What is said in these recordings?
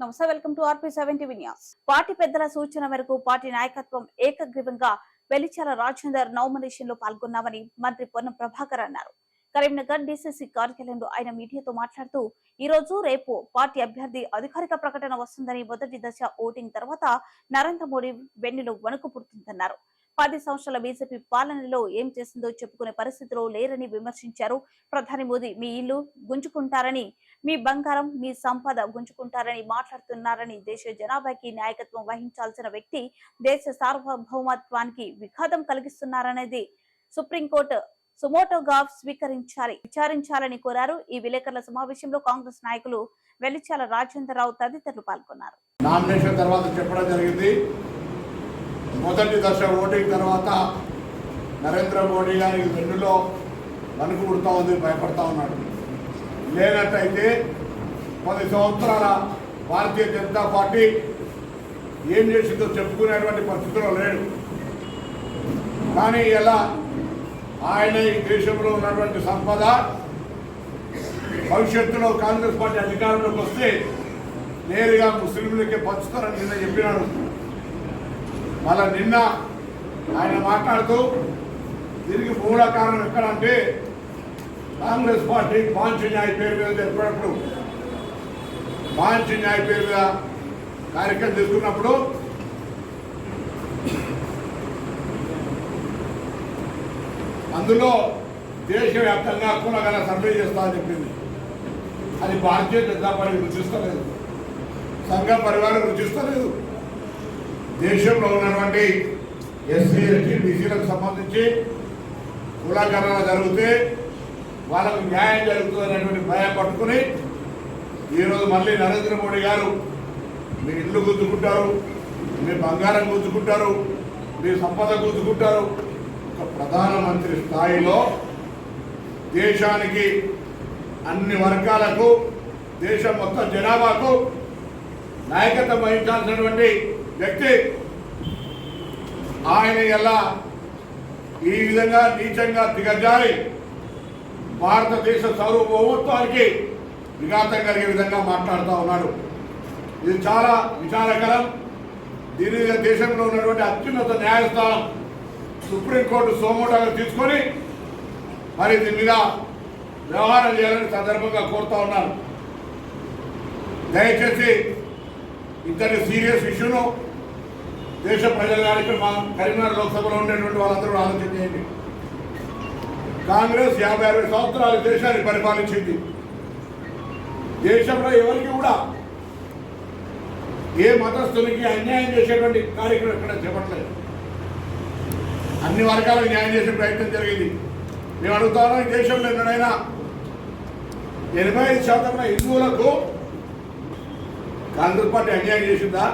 నమస్తే welcome to RP seventy news. Party పెద్దల సూచన మేరకు పార్టీ నాయకత్వం ఏకగ్రీవంగా వెలిచాల రాజేందర్ నామినేషన్లో పాల్గొన్నామని మంత్రి పొన్నం ప్రభాకర్ అన్నారు. కరీంనగర్ డిసిసి కార్యాలయంలో ఆయన మీడియాతో మాట్లాడుతూ ఈ రోజు రేపు పార్టీ అభ్యర్థి అధికారిక ప్రకటన వస్తుందని మొదటి దశ ఓటింగ్ తర్వాత నరేంద్ర మోడీ వెన్నులో వణుకు పుడుతుందన్నారు. పది సంవత్సరాల బీజేపీ పాలనలో ఏం చేసిందో చెప్పుకునే పరిస్థితిలో లేరని విమర్శించారు. ప్రధాని మోదీ మీ ఇల్లు గుంజుకుంటారని మీ బంగారం మీ సంపద గుంజుకుంటారని మాట్లాడుతున్నారని దేశ జనాభాకి నాయకత్వం వహించాల్సిన వ్యక్తి దేశ సార్వభౌమత్వానికి విఘాతం కలిగిస్తున్నారనేది సుప్రీంకోర్టు సుమోటోగా స్వీకరించాలి విచారించాలని కోరారు. ఈ విలేకరుల సమావేశంలో కాంగ్రెస్ నాయకులు వెలిచాల రాజేంద్రరావు తదితరులు పాల్గొన్నారు. నామినేషన్ తర్వాత చెప్పడం జరిగింది. మొదటి దశ ఓటింగ్ తర్వాత నరేంద్ర మోడీ గారి వెన్నులో వణుకు పుడతా ఉంది భయపడతా ఉన్నాడు. లేనట్టయితే పది సంవత్సరాల భారతీయ జనతా పార్టీ ఏం చేసిందో చెప్పుకునేటువంటి పరిస్థితిలో లేడు. కానీ ఎలా ఆయన ఈ దేశంలో ఉన్నటువంటి సంపద భవిష్యత్తులో కాంగ్రెస్ పార్టీ అధికారంలోకి వస్తే నేరుగా ముస్లింలకే పంచుతారని నిన్న చెప్పినాడు. మళ్ళా నిన్న ఆయన మాట్లాడుతూ దీనికి మూల కారణం ఎక్కడంటే కాంగ్రెస్ పార్టీ మాంచి న్యాయ పేరు మీద చెప్పినప్పుడు మాంచి న్యాయ పేరు మీద కార్యక్రమం తీసుకున్నప్పుడు అందులో దేశవ్యాప్తంగా కూలగల సర్వే చేస్తామని చెప్పింది. అది భారతీయ జనతా పార్టీ రుచిస్తలేదు సంఘ పరివారం రుచిస్తలేదు దేశంలో ఉన్నటువంటి ఎస్సీ ఎస్టీ బీసీలకు సంబంధించి కులకరణ జరిగితే వాళ్ళకు న్యాయం జరుగుతుంది అనేటువంటి భయం పట్టుకుని ఈరోజు మళ్ళీ నరేంద్ర మోడీ గారు మీ ఇల్లు గుద్దుకుంటారు మీ బంగారం గుద్దుకుంటారు మీ సంపద గుద్దుకుంటారు. ఒక ప్రధానమంత్రి స్థాయిలో దేశానికి అన్ని వర్గాలకు దేశం మొత్తం జనాభాకు నాయకత్వం వహించాల్సినటువంటి వ్యక్తి ఆయన ఎలా ఈ విధంగా నీచంగా దిగజారి భారతదేశ సార్వభౌమత్వానికి విఘాతం కలిగే విధంగా మాట్లాడుతూ ఉన్నాడు. ఇది చాలా విచారకరం. దీని మీద దేశంలో ఉన్నటువంటి అత్యున్నత న్యాయస్థానం సుప్రీంకోర్టు సోమోటాగా తీసుకొని మరి దీని మీద వ్యవహారం చేయాలని సందర్భంగా కోరుతా ఉన్నాను. దయచేసి ఇంతటి సీరియస్ ఇష్యూను దేశ ప్రజలు ఇక్కడ మా కరీంనగర్ లోక్సభలో ఉండేటువంటి వాళ్ళందరూ ఆలోచన చేయండి. కాంగ్రెస్ యాభై అరవై సంవత్సరాలు దేశాన్ని పరిపాలించింది. దేశంలో ఎవరికి కూడా ఏ మతస్థులకి అన్యాయం చేసేటువంటి కార్యక్రమం ఇక్కడ చేపట్టలేదు. అన్ని వర్గాలకు న్యాయం చేసే ప్రయత్నం జరిగింది. మేము అడుగుతాను ఈ దేశంలో ఎన్నడైనా ఎనభై ఐదు శాతం హిందువులకు కాంగ్రెస్ పార్టీ అన్యాయం చేసిందా?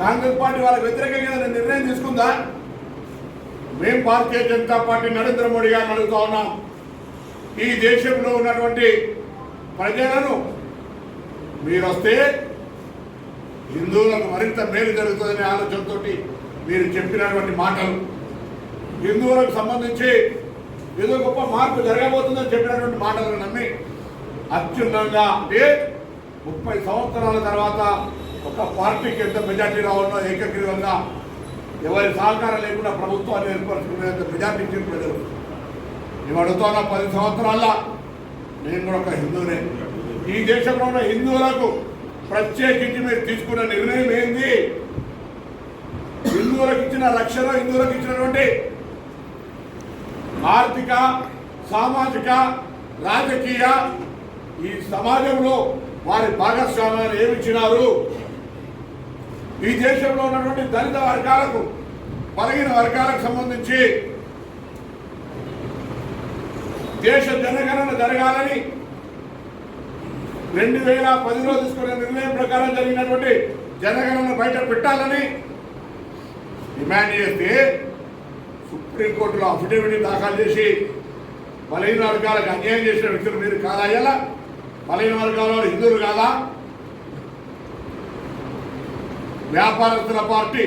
కాంగ్రెస్ పార్టీ వాళ్ళకి వ్యతిరేకంగా నేను నిర్ణయం తీసుకుందా? మేము భారతీయ జనతా పార్టీ నరేంద్ర మోడీ గారిని అడుగుతా ఉన్నాం. ఈ దేశంలో ఉన్నటువంటి ప్రజలను మీరు వస్తే హిందువులకు మరింత మేలు జరుగుతుందనే ఆలోచనతో మీరు చెప్పినటువంటి మాటలు. హిందువులకు సంబంధించి ఏదో గొప్ప మార్పు జరగబోతుందని చెప్పినటువంటి మాటలను నమ్మి అత్యున్నంగా అంటే ముప్పై సంవత్సరాల తర్వాత ఒక పార్టీకి ఎంత మెజార్టీ రావాలో ఏకగ్రీవంగా ఎవరి సహకారం లేకుండా ప్రభుత్వాన్ని ఏర్పరచుకునేంత మెజార్టీ ఇచ్చిన ప్రజలు. మేము అడుగుతున్న పది సంవత్సరాల నేను కూడా ఒక హిందువునే. ఈ దేశంలో ఉన్న హిందువులకు ప్రత్యేకించి మీరు తీసుకున్న నిర్ణయం ఏంది? హిందువులకు ఇచ్చిన రక్షణ హిందువులకు ఇచ్చినటువంటి ఆర్థిక సామాజిక రాజకీయ ఈ సమాజంలో వారి భాగస్వామ్యాన్ని ఏమిచ్చినారు? ఈ దేశంలో ఉన్నటువంటి దళిత వర్గాలకు బలహీన వర్గాలకు సంబంధించి దేశ జనగణన జరగాలని రెండు వేల పదిలో తీసుకున్న నిర్ణయం ప్రకారం జరిగినటువంటి జనగణన బయట పెట్టాలని డిమాండ్ చేస్తే సుప్రీంకోర్టులో అఫిడవిట్ దాఖలు చేసి బలహీన వర్గాలకు అన్యాయం చేసిన వ్యక్తులు మీరు కాదా అయ్యాలా బలహీన వర్గాల హిందువులు కాదా? వ్యాపారస్తుల పార్టీ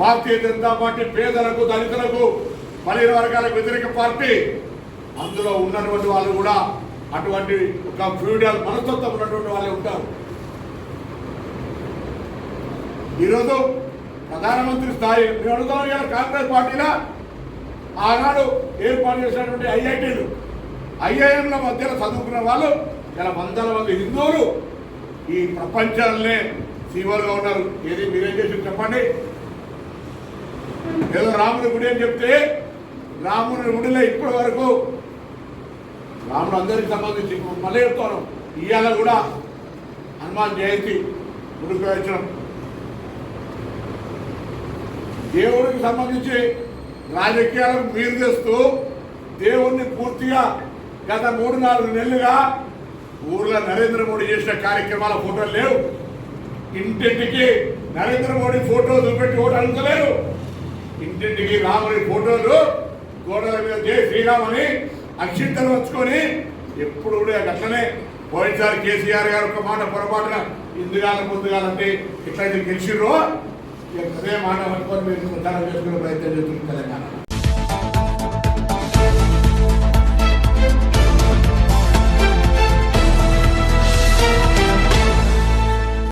భారతీయ జనతా పార్టీ పేదలకు దళితులకు బలహీన వర్గాలకు వ్యతిరేక పార్టీ. అందులో ఉన్నటువంటి వాళ్ళు కూడా అటువంటి ఒక ఫ్యూడల్ మనస్తత్వం ఉన్నటువంటి వాళ్ళే ఉంటారు. ఈరోజు ప్రధానమంత్రి స్థాయి మేము అడుగుతాం ఇవాళ కాంగ్రెస్ పార్టీలో ఆనాడు ఏర్పాటు చేసినటువంటి ఐఐటీలు. ఐఐఎంల మధ్యలో చదువుకున్న వాళ్ళు ఇలా వందల మంది హిందువులు ఈ ప్రపంచాలనే సీవలుగా ఉన్నారు. ఏది మీరేం చేసి చెప్పండి. ఏదో రాముని గుడి అని చెప్తే రాముని గుడిలో ఇప్పటి వరకు రాముడు అందరికి సంబంధించి మళ్ళీ చెప్తాను. ఇవాళ కూడా హనుమాన్ జయంతి గుడికి వచ్చినాం దేవుడికి సంబంధించి రాజకీయాలకు మీరు తెస్తూ దేవుణ్ణి పూర్తిగా గత మూడు నాలుగు నెలలుగా ఊర్లో నరేంద్ర మోడీ చేసిన కార్యక్రమాల ఫోటోలు లేవు. ఇంటింటికి నరేంద్ర మోడీ ఫోటో చూపెట్టి ఓటు అడుగుతలేరు ఇంటింటికి రాముని ఫోటోలు గోడల మీద జై శ్రీరామ్ అని అక్షింతలు వచ్చుకొని ఎప్పుడు కూడా అట్లనే పోయినసారి కేసీఆర్ గారు ఒక మాట పొరపాటున ఇందుగాల ముందుగాలంటే ఎట్లయితే గెలిచిర్రో ఇక అదే మాట పట్టుకొని మీరు ప్రచారం చేసుకునే ప్రయత్నం చేస్తుంది తెలంగాణ